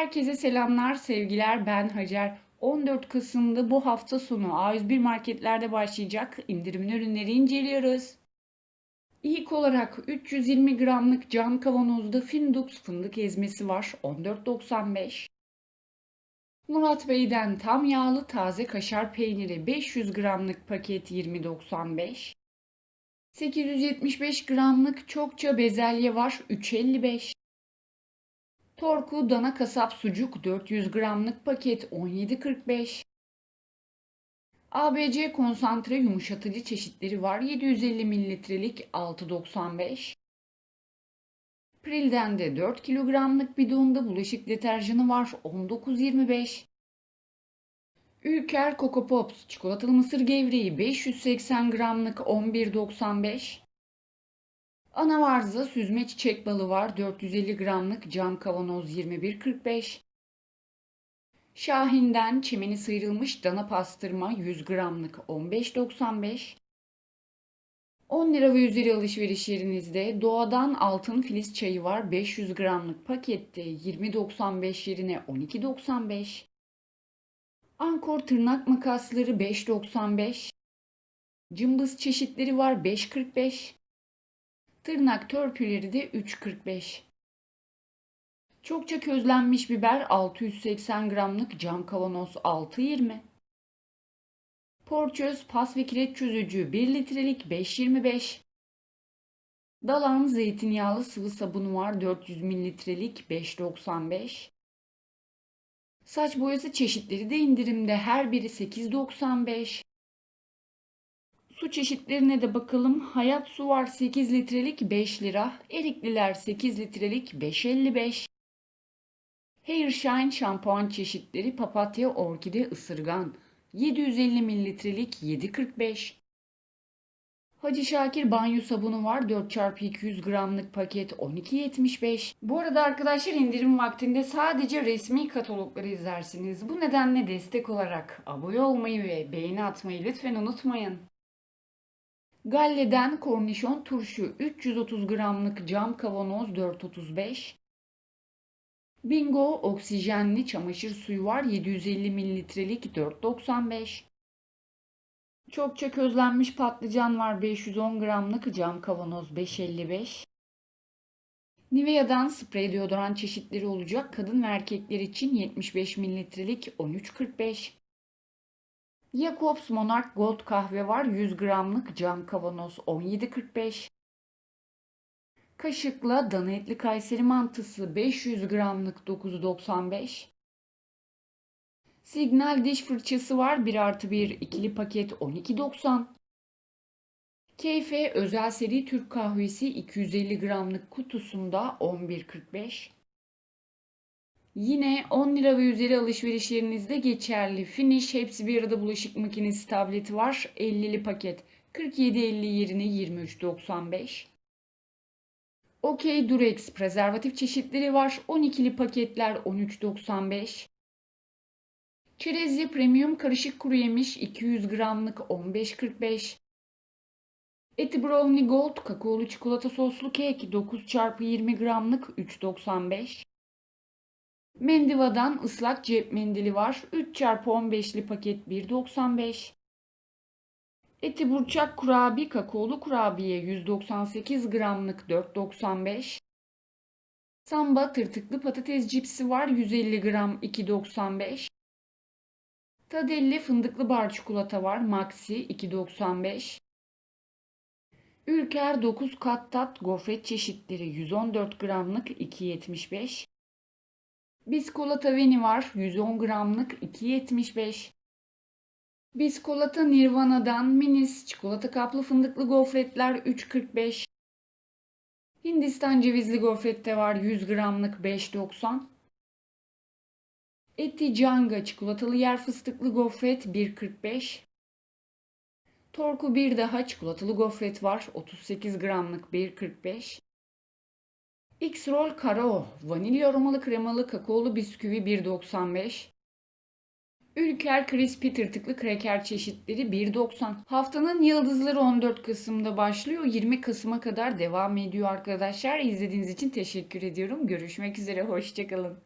Herkese selamlar, sevgiler. Ben Hacer. 14 Kasım'da bu hafta sonu A101 marketlerde başlayacak indirimin ürünleri inceliyoruz. İlk olarak 320 gramlık cam kavanozda Findux fındık ezmesi var 14.95. Murat Bey'den tam yağlı taze kaşar peyniri 500 gramlık paket 20.95. 875 gramlık çokça bezelye var 3.55. Torku dana kasap sucuk 400 gramlık paket 17.45. ABC konsantre yumuşatıcı çeşitleri var 750 mililitrelik 6.95. Pril'den de 4 kilogramlık bidonda bulaşık deterjanı var 19.25. Ülker Coco Pops çikolatalı mısır gevreği 580 gramlık 11.95. Anavarza süzme çiçek balı var 450 gramlık cam kavanoz 21.45. Şahin'den çimeni sıyrılmış dana pastırma 100 gramlık 15.95. 10 lira ve üzeri alışveriş yerinizde doğadan altın filiz çayı var 500 gramlık pakette 20.95 yerine 12.95. Ankor tırnak makasları 5.95. Cımbız çeşitleri var 5.45. Tırnak törpüleri de 3.45. Çokça közlenmiş biber 680 gramlık cam kavanoz 6.20. Porçöz pas ve kireç çözücü 1 litrelik 5.25. Dalan zeytinyağlı sıvı sabunu var 400 mililitrelik 5.95. Saç boyası çeşitleri de indirimde her biri 8.95. Su çeşitlerine de bakalım. Hayat su var 8 litrelik 5 lira. Erikliler 8 litrelik 5.55. Hair Shine şampuan çeşitleri papatya, orkide, ısırgan 750 mililitrelik 7.45. Hacı Şakir banyo sabunu var 4x200 gramlık paket 12.75. Bu arada arkadaşlar indirim vaktinde sadece resmi katalogları izlersiniz. Bu nedenle destek olarak abone olmayı ve beğeni atmayı lütfen unutmayın. Galle'den kornişon turşu 330 gramlık cam kavanoz 4.35. Bingo oksijenli çamaşır suyu var 750 mililitrelik 4.95. Çokça közlenmiş patlıcan var 510 gramlık cam kavanoz 5.55. Nivea'dan sprey deodorant çeşitleri olacak kadın ve erkekler için 75 mililitrelik 13.45. Jacobs Monarch Gold kahve var 100 gramlık cam kavanoz 17.45. Kaşıkla dana etli Kayseri mantısı 500 gramlık 9.95. Signal diş fırçası var 1 artı 1 ikili paket 12.90. Keyfe özel seri Türk kahvesi 250 gramlık kutusunda 11.45. Yine 10 lira ve üzeri alışverişlerinizde geçerli Finish hepsi bir arada bulaşık makinesi tableti var 50'li paket 47.50 yerine 23.95. OK Durex prezervatif çeşitleri var 12'li paketler 13.95. Çerezli premium karışık kuru yemiş 200 gramlık 15.45. Eti Brownie Gold kakaolu çikolata soslu kek 9x20 gramlık 3.95. Mendiva'dan ıslak cep mendili var. 3x15'li paket 1.95. Eti burçak kurabiye kakaolu kurabiye 198 gramlık 4.95. Samba tırtıklı patates cipsi var 150 gram 2.95. Tadelli fındıklı bar çikolata var Maxi 2.95. Ülker 9 kat tat gofret çeşitleri 114 gramlık 2.75. Biskolata Veni var 110 gramlık 2.75. Biskolata Nirvana'dan Minis çikolata kaplı fındıklı gofretler 3.45. Hindistan cevizli gofrette var 100 gramlık 5.90. Eti Canga çikolatalı yer fıstıklı gofret 1.45. Torku bir daha çikolatalı gofret var 38 gramlık 1.45. X-Roll Karo vanilya aromalı kremalı kakaolu bisküvi 1.95. Ülker Crispy tırtıklı kreker çeşitleri 1.90. Haftanın yıldızları 14 Kasım'da başlıyor. 20 Kasım'a kadar devam ediyor arkadaşlar. İzlediğiniz için teşekkür ediyorum. Görüşmek üzere. Hoşçakalın.